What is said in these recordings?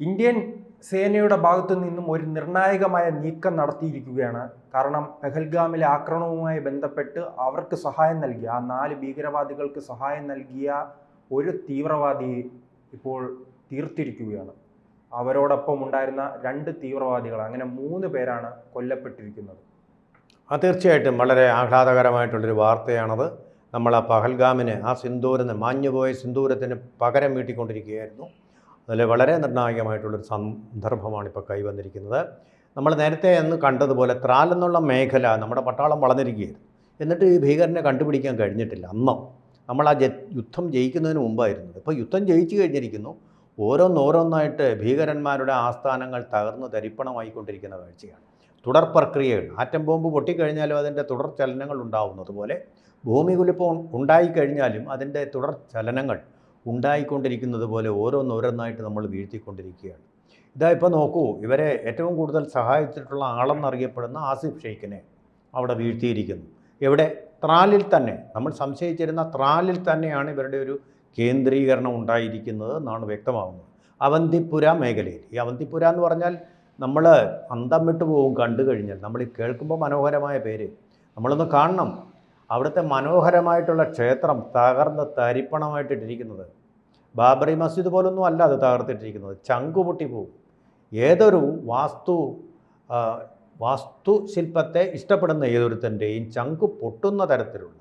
Indian സേനയുടെ ഭാഗത്തു നിന്നും ഒരു നിർണായകമായ നീക്കം നടത്തിയിരിക്കുകയാണ്. കാരണം പെഹൽഗാമിലെ ആക്രമണവുമായി ബന്ധപ്പെട്ട് അവർക്ക് സഹായം നൽകിയ ആ നാല് ഭീകരവാദികൾക്ക് സഹായം നൽകിയ ഒരു തീവ്രവാദി ഇപ്പോൾ തീർത്തിരിക്കുകയാണ്. അവരോടൊപ്പം ഉണ്ടായിരുന്ന രണ്ട് തീവ്രവാദികൾ അങ്ങനെ മൂന്ന് പേരാണ് കൊല്ലപ്പെട്ടിരിക്കുന്നത്. ആ തീർച്ചയായിട്ടും വളരെ ആഹ്ലാദകരമായിട്ടുള്ളൊരു വാർത്തയാണത്. നമ്മൾ ആ പഹൽഗാമിന് ആ സിന്ദൂരത്തിന് മാഞ്ഞുപോയ സിന്ദൂരത്തിന് പകരം വീട്ടിക്കൊണ്ടിരിക്കുകയായിരുന്നു. അതിൽ വളരെ നിർണായകമായിട്ടുള്ളൊരു സന്ദർഭമാണ് ഇപ്പോൾ കൈവന്നിരിക്കുന്നത്. നമ്മൾ നേരത്തെ അന്ന് കണ്ടതുപോലെ ത്രാൽ എന്നുള്ള മേഖല നമ്മുടെ പട്ടാളം വളർന്നിരിക്കുകയായിരുന്നു. എന്നിട്ട് ഈ ഭീകരനെ കണ്ടുപിടിക്കാൻ കഴിഞ്ഞിട്ടില്ല. അന്നോ നമ്മൾ ആ യുദ്ധം ജയിക്കുന്നതിന് മുമ്പായിരുന്നു. ഇപ്പോൾ യുദ്ധം ജയിച്ചു കഴിഞ്ഞിരിക്കുന്നു. ഓരോന്നോരോന്നായിട്ട് ഭീകരന്മാരുടെ ആസ്ഥാനങ്ങൾ തകർന്ന് തരിപ്പണമായിക്കൊണ്ടിരിക്കുന്ന കാഴ്ചയാണ്. തുടർ പ്രക്രിയകൾ ആറ്റം ബോംബ് പൊട്ടിക്കഴിഞ്ഞാലും അതിന്റെ തുടർ ചലനങ്ങൾ ഉണ്ടാവുന്നതുപോലെ ഭൂമി കുലിപ്പം ഉണ്ടായിക്കഴിഞ്ഞാലും അതിന്റെ തുടർ ചലനങ്ങൾ ഉണ്ടായിക്കൊണ്ടിരിക്കുന്നത് പോലെ ഓരോന്നോരോന്നായിട്ട് നമ്മൾ വീഴ്ത്തിക്കൊണ്ടിരിക്കുകയാണ്. ഇതാ ഇപ്പോൾ നോക്കൂ ഇവരെ ഏറ്റവും കൂടുതൽ സഹായിച്ചിട്ടുള്ള ആളെന്നറിയപ്പെടുന്ന ആസിഫ് ഷെയ്ഖിനെ അവിടെ വീഴ്ത്തിയിരിക്കുന്നു. എവിടെ? ത്രാലിൽ തന്നെ. നമ്മൾ സംശയിച്ചിരുന്ന ത്രാലിൽ തന്നെയാണ് ഇവരുടെ ഒരു കേന്ദ്രീകരണം ഉണ്ടായിരിക്കുന്നത് എന്നാണ് വ്യക്തമാകുന്നത് അവന്തിപ്പുര മേഖലയിൽ. ഈ അവന്തിപ്പുര എന്ന് പറഞ്ഞാൽ നമ്മൾ അന്തം വിട്ടു പോകും കണ്ടു കഴിഞ്ഞാൽ. നമ്മൾ കേൾക്കുമ്പോൾ മനോഹരമായ പേര്. നമ്മളൊന്ന് കാണണം. അവിടുത്തെ മനോഹരമായിട്ടുള്ള ക്ഷേത്രം തകർന്ന് തരിപ്പണമായിട്ടിട്ടിരിക്കുന്നത് ബാബറി മസ്ജിദ് പോലൊന്നും അല്ല അത് തകർത്തിട്ടിരിക്കുന്നത്. ചങ്കു പൊട്ടിപ്പോവും ഏതൊരു വാസ്തു വാസ്തുശില്പത്തെ ഇഷ്ടപ്പെടുന്ന ഏതൊരുത്തന്റെയും ചങ്കു പൊട്ടുന്ന തരത്തിലുള്ള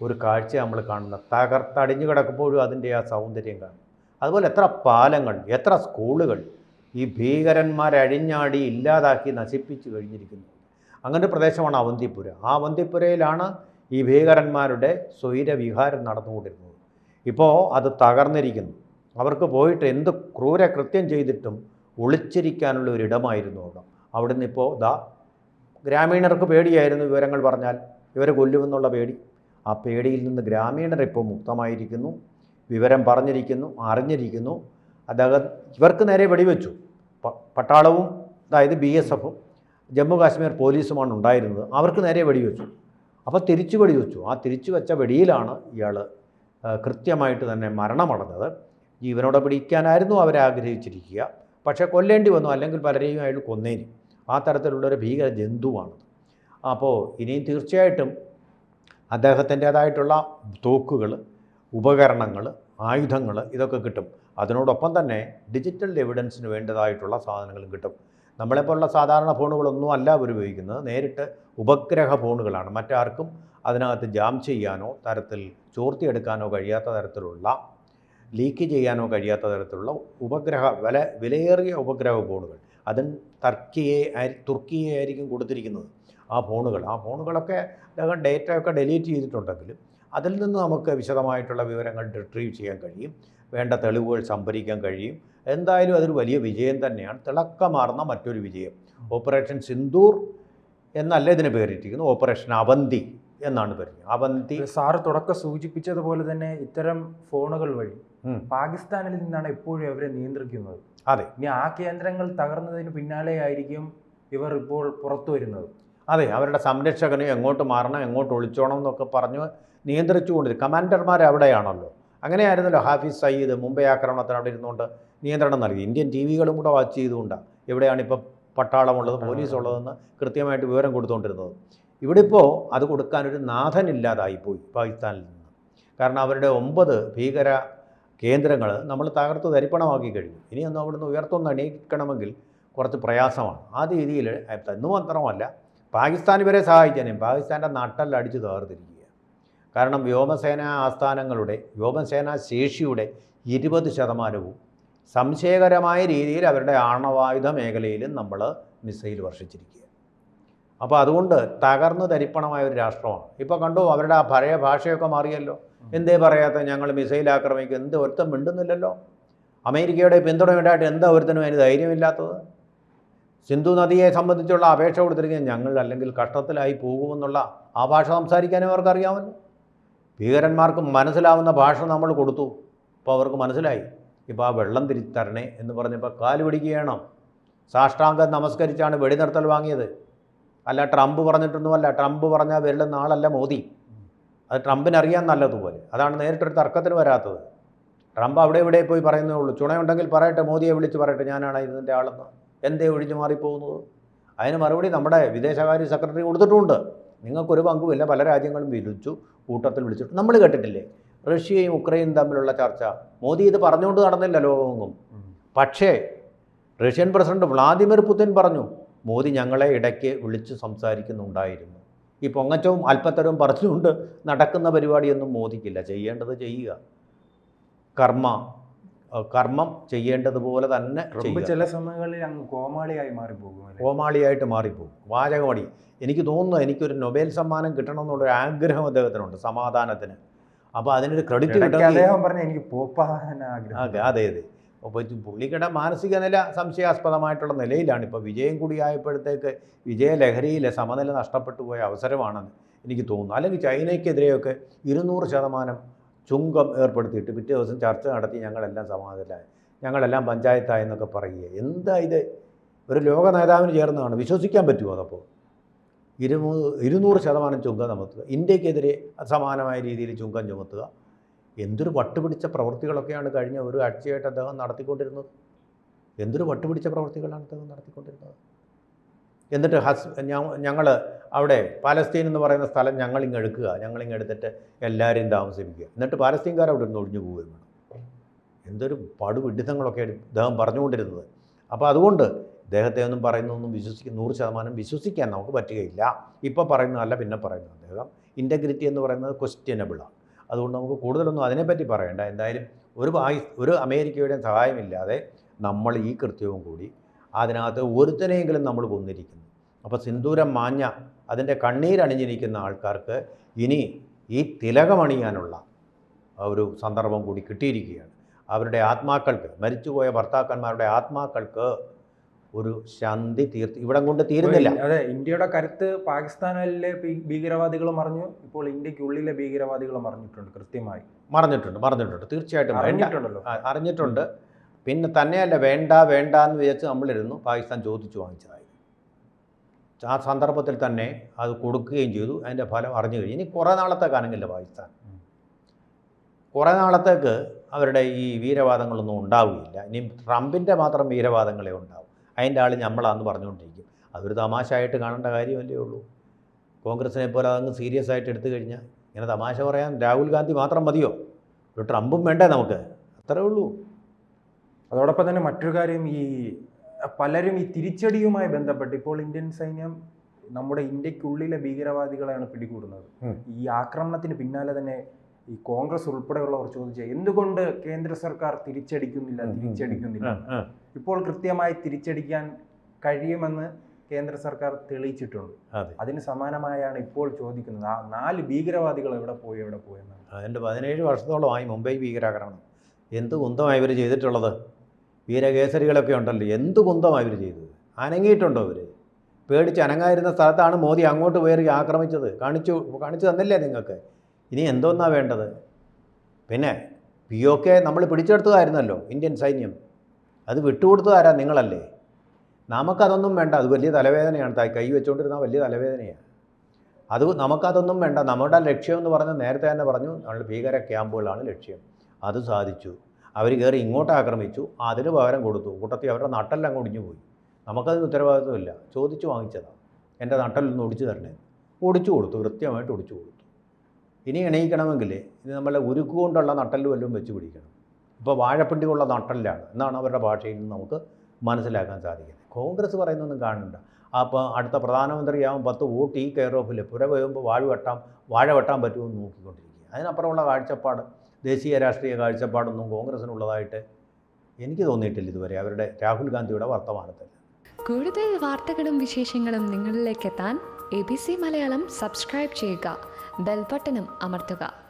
ഒരു കാഴ്ച നമ്മൾ കാണുന്ന തകർത്തടിഞ്ഞു കിടക്കുമ്പോഴും അതിന്റെ ആ സൗന്ദര്യം കാണും. അതുപോലെ എത്ര പാലങ്ങൾ എത്ര സ്കൂളുകൾ ഈ ഭീകരന്മാരെ അഴിഞ്ഞാടി ഇല്ലാതാക്കി നശിപ്പിച്ചു കഴിഞ്ഞിരിക്കുന്നു. അങ്ങനെ പ്രദേശമാണ് അവന്തിപ്പുര. ആ അവന്തിപ്പുരയിലാണ് ഈ ഭീകരന്മാരുടെ സ്വൈരവിഹാരം നടന്നുകൊണ്ടിരുന്നത്. ഇപ്പോൾ അത് തകർന്നിരിക്കുന്നു. അവർക്ക് പോയിട്ട് എന്ത് ക്രൂര കൃത്യം ചെയ്തിട്ടും ഒളിച്ചിരിക്കാനുള്ള ഒരു ഇടമായിരുന്നു അവിടെ. അവിടുന്ന് ഇപ്പോൾ ദാ ഗ്രാമീണർക്ക് പേടിയായിരുന്നു വിവരങ്ങൾ പറഞ്ഞാൽ. ഇവരെ കൊല്ലുമെന്നുള്ള പേടി. ആ പേടിയിൽ നിന്ന് ഗ്രാമീണർ ഇപ്പോൾ മുക്തമായിരിക്കുന്നു. വിവരം പറഞ്ഞിരിക്കുന്നു അറിഞ്ഞിരിക്കുന്നു. അദ്ദേഹം ഇവർക്ക് നേരെ വെടിവെച്ചു. പട്ടാളവും അതായത് ബി എസ് എഫും ജമ്മു കാശ്മീർ പോലീസുമാണ് ഉണ്ടായിരുന്നത്. അവർക്ക് നേരെ വെടിവെച്ചു. അപ്പോൾ തിരിച്ചു വെടിവെച്ചു. ആ തിരിച്ചു വെച്ച വെടിയിലാണ് ഇയാൾ കൃത്യമായിട്ട് തന്നെ മരണമടഞ്ഞത്. ജീവനോടെ പിടിക്കാനായിരുന്നു അവരാഗ്രഹിച്ചിരിക്കുക പക്ഷേ കൊല്ലേണ്ടി വന്നു. അല്ലെങ്കിൽ പലരെയും അയാൾ കൊന്നേനി. ആ തരത്തിലുള്ളൊരു ഭീകര ജന്തുവാണ് അപ്പോൾ ഇനിയും തീർച്ചയായിട്ടും അദ്ദേഹത്തിന്റേതായിട്ടുള്ള തോക്കുകൾ ഉപകരണങ്ങൾ ആയുധങ്ങൾ ഇതൊക്കെ കിട്ടും. അതിനോടൊപ്പം തന്നെ ഡിജിറ്റൽ എവിഡൻസിന് വേണ്ടതായിട്ടുള്ള സാധനങ്ങളും കിട്ടും. നമ്മളെപ്പോലുള്ള സാധാരണ ഫോണുകളൊന്നും അല്ല അവർ ഉപയോഗിക്കുന്നത്. നേരിട്ട് ഉപഗ്രഹ ഫോണുകളാണ്. മറ്റാർക്കും അതിനകത്ത് ജാം ചെയ്യാനോ തരത്തിൽ ചോർത്തിയെടുക്കാനോ കഴിയാത്ത തരത്തിലുള്ള ലീക്ക് ചെയ്യാനോ കഴിയാത്ത തരത്തിലുള്ള ഉപഗ്രഹ വില വിലയേറിയ ഉപഗ്രഹ ഫോണുകൾ അതും ടർക്കിയെ ആയി- തുർക്കിയെ ആയിരിക്കും കൊടുത്തിരിക്കുന്നത്. ആ ഫോണുകൾ ആ ഫോണുകളൊക്കെ ഡേറ്റ ഒക്കെ ഡെലീറ്റ് ചെയ്തിട്ടുണ്ടെങ്കിലും അതിൽ നിന്ന് നമുക്ക് വിശദമായിട്ടുള്ള വിവരങ്ങൾ റിട്രീവ് ചെയ്യാൻ കഴിയും വേണ്ട തെളിവുകൾ സംഭരിക്കാൻ കഴിയും. എന്തായാലും അതൊരു വലിയ വിജയം തന്നെയാണ്. തിളക്കമാർന്ന മറ്റൊരു വിജയം. ഓപ്പറേഷൻ സിന്ദൂർ എന്നല്ല ഇതിന് പേരിട്ടിരിക്കുന്നു ഓപ്പറേഷൻ അവന്തി. എന്നാണ് പറഞ്ഞു അവന്തി സാറ് തുടക്കം സൂചിപ്പിച്ചതുപോലെ തന്നെ ഇത്തരം ഫോണുകൾ വഴി പാകിസ്ഥാനിൽ നിന്നാണ് എപ്പോഴും അവരെ നിയന്ത്രിക്കുന്നത്. അതെ. ഇനി ആ കേന്ദ്രങ്ങൾ തകർന്നതിന് പിന്നാലെ ആയിരിക്കും ഇവർ ഇപ്പോൾ പുറത്തു വരുന്നത്. അതെ അവരുടെ സംരക്ഷകന് എങ്ങോട്ട് മാറണം എങ്ങോട്ട് ഒളിച്ചോണം എന്നൊക്കെ പറഞ്ഞ് നിയന്ത്രിച്ചുകൊണ്ടിരിക്കും. കമാൻഡർമാർ അവിടെയാണല്ലോ. അങ്ങനെയായിരുന്നല്ലോ ഹാഫിസ് സയ്യിദ് മുംബൈ ആക്രമണത്തിന് അവിടെ ഇരുന്നുകൊണ്ട് നിയന്ത്രണം നൽകി. ഇന്ത്യൻ ടി വികളും കൂടെ വാച്ച് ചെയ്തുകൊണ്ടാണ് എവിടെയാണ് ഇപ്പോൾ പട്ടാളമുള്ളത് പോലീസുള്ളതെന്ന് കൃത്യമായിട്ട് വിവരം കൊടുത്തുകൊണ്ടിരുന്നത്. ഇവിടെ ഇപ്പോൾ അത് കൊടുക്കാനൊരു നാഥനില്ലാതായിപ്പോയി പാകിസ്ഥാനിൽ നിന്ന്. കാരണം അവരുടെ ഒമ്പത് ഭീകര കേന്ദ്രങ്ങൾ നമ്മൾ തകർത്ത് തരിപ്പണമാക്കി കഴിഞ്ഞു. ഇനിയൊന്നും അവിടുന്ന് ഉയർത്തൊന്ന് അണിയിക്കണമെങ്കിൽ കുറച്ച് പ്രയാസമാണ്. ആ രീതിയിൽ എന്ന് മാത്രമല്ല പാകിസ്ഥാൻ ഇവരെ സഹായിക്കാനും പാകിസ്ഥാന്റെ നട്ടെല്ലാം അടിച്ചു തകർത്തിരിക്കുക കാരണം വ്യോമസേന ആസ്ഥാനങ്ങളുടെ വ്യോമസേനാ ശേഷിയുടെ ഇരുപത് ശതമാനവും സംശയകരമായ രീതിയിൽ അവരുടെ ആണവായുധ മേഖലയിലും നമ്മൾ മിസൈൽ വർഷിച്ചിരിക്കുക അപ്പോൾ അതുകൊണ്ട് തകർന്നു തരിപ്പണമായ ഒരു രാഷ്ട്രമാണ്. ഇപ്പോൾ കണ്ടു അവരുടെ ആ പഴയ ഭാഷയൊക്കെ മാറിയല്ലോ. എന്തേ പറയാത്ത ഞങ്ങൾ മിസൈൽ ആക്രമിക്കും എന്ത് ഒരുത്തം മിണ്ടുന്നില്ലല്ലോ. അമേരിക്കയുടെ പിന്തുണ വേണ്ടായിട്ട് എന്താ ഒരുത്തനും അതിന് ധൈര്യമില്ലാത്തത്? സിന്ധു നദിയെ സംബന്ധിച്ചുള്ള അപേക്ഷ കൊടുത്തിരിക്കുന്നത് ഞങ്ങൾ അല്ലെങ്കിൽ കഷ്ടത്തിലായി പോകുമെന്നുള്ള ആ ഭാഷ സംസാരിക്കാനും അവർക്ക് അറിയാമല്ലോ ഭീകരന്മാർക്ക് മനസ്സിലാവുന്ന ഭാഷ നമ്മൾ കൊടുത്തു. ഇപ്പോൾ അവർക്ക് മനസ്സിലായി. ഇപ്പോൾ ആ വെള്ളം തിരിച്ചു തരണേ എന്ന് പറഞ്ഞപ്പോൾ കാൽ പിടിക്കുകയാണ്. സാഷ്ടാംഗം നമസ്കരിച്ചാണ് വെടിനിർത്തൽ വാങ്ങിയത്. അല്ല ട്രംപ് പറഞ്ഞിട്ടൊന്നുമല്ല. ട്രംപ് പറഞ്ഞാൽ വരുന്ന ആളല്ല മോദി. അത് ട്രംപിന് അറിയാൻ നല്ലതുപോലെ. അതാണ് നേരിട്ടൊരു തർക്കത്തിന് വരാത്തത്. ട്രംപ് അവിടെ ഇവിടെ പോയി പറയുന്നേ ഉള്ളൂ. ചുണയുണ്ടെങ്കിൽ പറയട്ടെ മോദിയെ വിളിച്ച് പറയട്ടെ ഞാനാണ് ഇതിന്റെ ആളെന്ന്. എന്തേ ഒഴിഞ്ഞു മാറിപ്പോകുന്നത്? അതിന് മറുപടി നമ്മുടെ വിദേശകാര്യ സെക്രട്ടറി കൊടുത്തിട്ടുമുണ്ട് നിങ്ങൾക്കൊരു പങ്കുമില്ല. പല രാജ്യങ്ങളും വിളിച്ചു കൂട്ടത്തിൽ വിളിച്ചിട്ട് നമ്മൾ കേട്ടിട്ടില്ലേ? റഷ്യയും ഉക്രൈനും തമ്മിലുള്ള ചർച്ച. മോദി ഇത് പറഞ്ഞുകൊണ്ട് നടന്നില്ല ലോകമെങ്ങും. പക്ഷേ റഷ്യൻ പ്രസിഡന്റ് വ്ളാദിമിർ പുതിൻ പറഞ്ഞു മോദി ഞങ്ങളെ ഇടയ്ക്ക് വിളിച്ച് സംസാരിക്കുന്നുണ്ടായിരുന്നു. ഈ പൊങ്ങച്ചവും അല്പത്തരവും പറഞ്ഞുകൊണ്ട് നടക്കുന്ന പരിപാടിയൊന്നും മോദിക്കില്ല. ചെയ്യേണ്ടത് ചെയ്യുക. കർമ്മ കർമ്മം ചെയ്യേണ്ടതുപോലെ തന്നെ ചില സമയങ്ങളിൽ അങ്ങ് കോമാളിയായി മാറിപ്പോകും? കോമാളിയായിട്ട് മാറിപ്പോകും. വാചകമടി. എനിക്ക് തോന്നുന്നു എനിക്കൊരു നൊബേൽ സമ്മാനം കിട്ടണമെന്നുള്ളൊരു ആഗ്രഹം അദ്ദേഹത്തിനുണ്ട് സമാധാനത്തിന്. അപ്പോൾ അതിനൊരു ക്രെഡിറ്റ് ഇടയ്ക്ക് അദ്ദേഹം പറഞ്ഞ എനിക്ക് പോപ്പാൻ ആഗ്രഹം. അതെ അതെ. അപ്പോൾ പുള്ളിക്കട മാനസിക നില സംശയാസ്പദമായിട്ടുള്ള നിലയിലാണ്. ഇപ്പോൾ വിജയം കൂടി ആയപ്പോഴത്തേക്ക് വിജയലഹരിയിലെ സമനില നഷ്ടപ്പെട്ടു പോയ അവസരമാണെന്ന് എനിക്ക് തോന്നുന്നു. അല്ലെങ്കിൽ ചൈനയ്ക്കെതിരെയൊക്കെ ഇരുന്നൂറ് ശതമാനം ചുങ്കം ഏർപ്പെടുത്തിയിട്ട് പിറ്റേ ദിവസം ചർച്ച നടത്തി ഞങ്ങളെല്ലാം സമാധാനമായി ഞങ്ങളെല്ലാം പഞ്ചായത്തായി എന്നൊക്കെ പറയുക. എന്താ ഇത്? ഒരു ലോക നേതാവിന് ചേർന്നതാണ്. വിശ്വസിക്കാൻ പറ്റുമോ അതപ്പോൾ ഇരുന്നൂ ഇരുന്നൂറ് ശതമാനം ചുങ്കം ചുമത്തുക. ഇന്ത്യക്കെതിരെ സമാനമായ രീതിയിൽ ചുങ്കം ചുമത്തുക. എന്തൊരു വട്ടുപിടിച്ച പ്രവൃത്തികളൊക്കെയാണ് കഴിഞ്ഞ ഒരു ആഴ്ചയായിട്ട് അദ്ദേഹം നടത്തിക്കൊണ്ടിരുന്നത്? എന്തൊരു വട്ടുപിടിച്ച പ്രവൃത്തികളാണ് അദ്ദേഹം നടത്തിക്കൊണ്ടിരുന്നത്? എന്നിട്ട് ഹസ് ഞങ്ങൾ അവിടെ പാലസ്തീൻ എന്ന് പറയുന്ന സ്ഥലം ഞങ്ങളിങ്ങ് എടുക്കുക. ഞങ്ങളിങ്ങ് എടുത്തിട്ട് എല്ലാവരെയും താമസിപ്പിക്കുക. എന്നിട്ട് പാലസ്തീൻകാർ അവിടെ നിന്ന് ഒഴിഞ്ഞു പോവുകയും വേണം. എന്തൊരു പടുവിഡിത്തങ്ങളൊക്കെയാണ് അദ്ദേഹം പറഞ്ഞുകൊണ്ടിരുന്നത്. അപ്പോൾ അതുകൊണ്ട് അദ്ദേഹത്തെ ഒന്നും പറയുന്നൊന്നും വിശ്വസിക്കും നൂറ് ശതമാനം വിശ്വസിക്കാൻ നമുക്ക് പറ്റുകയില്ല. ഇപ്പോൾ പറയുന്നതല്ല പിന്നെ പറയുന്നത് അദ്ദേഹം. ഇന്റഗ്രിറ്റി എന്ന് പറയുന്നത് ക്വസ്റ്റ്യനബിളാണ് അതുകൊണ്ട് നമുക്ക് കൂടുതലൊന്നും അതിനെപ്പറ്റി പറയണ്ട. എന്തായാലും ഒരു ഒരു അമേരിക്കയുടെയും സഹായമില്ലാതെ നമ്മൾ ഈ കൃത്യവും കൂടി അതിനകത്ത് ഒരുത്തനെയെങ്കിലും നമ്മൾ കൊന്നിരിക്കുന്നു. അപ്പോൾ സിന്ദൂരം മാഞ്ഞ അതിന്റെ കണ്ണീരണിഞ്ഞിരിക്കുന്ന ആൾക്കാർക്ക് ഇനി ഈ തിലകമണിയാനുള്ള ഒരു സന്ദർഭം കൂടി കിട്ടിയിരിക്കുകയാണ്. അവരുടെ ആത്മാക്കൾക്ക് മരിച്ചുപോയ ഭർത്താക്കന്മാരുടെ ആത്മാക്കൾക്ക് ഒരു ശാന്തി തീർത്ത് ഇവിടം കൊണ്ട് തീരുന്നില്ല. അതെ ഇന്ത്യയുടെ കരുത്ത് പാകിസ്ഥാനിലെ ഭീകരവാദികൾ മറിഞ്ഞു ഇപ്പോൾ ഇന്ത്യക്കുള്ളിലെ ഭീകരവാദികൾ മറിഞ്ഞിട്ടുണ്ട് കൃത്യമായി. മറിഞ്ഞിട്ടുണ്ട് മറിഞ്ഞിട്ടുണ്ട്. തീർച്ചയായിട്ടും അറിഞ്ഞിട്ടുണ്ടല്ലോ. അറിഞ്ഞിട്ടുണ്ട്. പിന്നെ തന്നെയല്ല വേണ്ട വേണ്ട എന്ന് വിചാരിച്ച് നമ്മളിരുന്നു. പാകിസ്ഥാൻ ചോദിച്ചു വാങ്ങിച്ചതായി. ആ സന്ദർഭത്തിൽ തന്നെ അത് കൊടുക്കുകയും ചെയ്തു. അതിന്റെ ഫലം അറിഞ്ഞു കഴിഞ്ഞു. ഇനി കുറേ നാളത്തേക്ക് അനങ്ങില്ല പാകിസ്ഥാൻ? കുറേ നാളത്തേക്ക് അവരുടെ ഈ വീരവാദങ്ങളൊന്നും ഉണ്ടാവുകയില്ല. ഇനി ട്രംപിന്റെ മാത്രം വീരവാദങ്ങളെ ഉണ്ടാവും അതിന്റെ ആൾ നമ്മളാന്ന് പറഞ്ഞുകൊണ്ടിരിക്കും. അതൊരു തമാശയായിട്ട് കാണേണ്ട കാര്യമല്ലേ ഉള്ളൂ. കോൺഗ്രസിനെ പോലെ അതങ്ങ് സീരിയസ് ആയിട്ട് എടുത്തു കഴിഞ്ഞാൽ ഇങ്ങനെ തമാശ പറയാൻ രാഹുൽ ഗാന്ധി മാത്രം മതിയോ? ഒരു ട്രംപും വേണ്ടേ നമുക്ക്? അത്രേ ഉള്ളൂ. അതോടൊപ്പം തന്നെ മറ്റൊരു കാര്യം ഈ പലരും ഈ തിരിച്ചടിയുമായി ബന്ധപ്പെട്ട് ഇപ്പോൾ ഇന്ത്യൻ സൈന്യം നമ്മുടെ ഇന്ത്യക്കുള്ളിലെ ഭീകരവാദികളെയാണ് പിടികൂടുന്നത്. ഈ ആക്രമണത്തിന് പിന്നാലെ തന്നെ ഈ കോൺഗ്രസ് ഉൾപ്പെടെയുള്ളവർ ചോദിച്ച എന്തുകൊണ്ട് കേന്ദ്ര സർക്കാർ തിരിച്ചടിക്കുന്നില്ല. തിരിച്ചടിക്കുന്നില്ല. ഇപ്പോൾ കൃത്യമായി തിരിച്ചടിക്കാൻ കഴിയുമെന്ന് കേന്ദ്ര സർക്കാർ തെളിയിച്ചിട്ടുണ്ട്. അതിന് സമാനമായാണ് ഇപ്പോൾ ചോദിക്കുന്നത്. ആ നാല് ഭീകരവാദികൾ എവിടെ പോയി എവിടെ പോയെന്ന് അതിന്റെ പതിനേഴ് വർഷത്തോളമായി മുംബൈ ഭീകരാക്രമണം. എന്ത് കുന്തമായി ഇവർ ചെയ്തിട്ടുള്ളത്? വീരകേസരികളൊക്കെ ഉണ്ടല്ലോ. എന്ത് കുന്തമായി ഇവർ ചെയ്തത്? അനങ്ങിയിട്ടുണ്ടോ ഇവർ പേടിച്ച് അനങ്ങായിരുന്ന സ്ഥലത്താണ് മോദി അങ്ങോട്ട് കയറി ആക്രമിച്ചത്. കാണിച്ചു കാണിച്ചു തന്നില്ലേ നിങ്ങൾക്ക്? ഇനി എന്തോന്നാ വേണ്ടത്? പിന്നെ പി ഒ കെ നമ്മൾ പിടിച്ചെടുത്തതായിരുന്നല്ലോ ഇന്ത്യൻ സൈന്യം. അത് വിട്ടുകൊടുത്തതാരാ നിങ്ങളല്ലേ? നമുക്കതൊന്നും വേണ്ട അത് വലിയ തലവേദനയാണ്. താ- കൈ വെച്ചുകൊണ്ടിരുന്ന വലിയ തലവേദനയാണ് അത് നമുക്കതൊന്നും വേണ്ട നമ്മുടെ ലക്ഷ്യം എന്ന് പറഞ്ഞാൽ നേരത്തെ തന്നെ പറഞ്ഞു നമ്മൾ ഭീകര ക്യാമ്പുകളാണ് ലക്ഷ്യം. അത് സാധിച്ചു. അവർ കയറി ഇങ്ങോട്ട് ആക്രമിച്ചു അതിന് പകരം കൊടുത്തു. കൂട്ടത്തിൽ അവരുടെ നട്ടെല്ലാം ഒടിഞ്ഞു പോയി. നമുക്കതിന് ഉത്തരവാദിത്വമില്ല. ചോദിച്ചു വാങ്ങിച്ചതാണ് എന്റെ നട്ടെല്ലൊന്ന് ഒടിച്ചു തരണേ ഒടിച്ചു കൊടുത്തു കൃത്യമായിട്ട് ഒടിച്ചു കൊടുത്തു. ഇനി എണീക്കണമെങ്കിൽ ഇത് നമ്മൾ ഉരുക്ക് കൊണ്ടുള്ള നട്ടൽ വല്ലതും വെച്ച് പിടിക്കണം. ഇപ്പോൾ വാഴപ്പിണ്ടി കൊള്ള നട്ടലിലാണ് എന്നാണ് അവരുടെ ഭാഷയിൽ നിന്ന് നമുക്ക് മനസ്സിലാക്കാൻ സാധിക്കുന്നത്. കോൺഗ്രസ് പറയുന്നൊന്നും കാണണ്ട അപ്പോൾ അടുത്ത പ്രധാനമന്ത്രിയാവും പത്ത് വോട്ട് ഈ കെയർ ഓഫിൽ പുര വീഴുമ്പോൾ വാഴ വെട്ടാം വാഴ വെട്ടാൻ പറ്റുമെന്ന് നോക്കിക്കൊണ്ടിരിക്കുക അതിനപ്പുറമുള്ള കാഴ്ചപ്പാട് ദേശീയ രാഷ്ട്രീയ കാഴ്ചപ്പാടൊന്നും കോൺഗ്രസിനുള്ളതായിട്ട് എനിക്ക് തോന്നിയിട്ടില്ല ഇതുവരെ. അവരുടെ രാഹുൽ ഗാന്ധിയുടെ വർത്തമാനത്തിൽ. കൂടുതൽ വാർത്തകളും വിശേഷങ്ങളും നിങ്ങളിലേക്ക് എത്താൻ A B C Malayalam subscribe ചെയ്യുക. ബെൽബട്ടനും അമർത്തുക.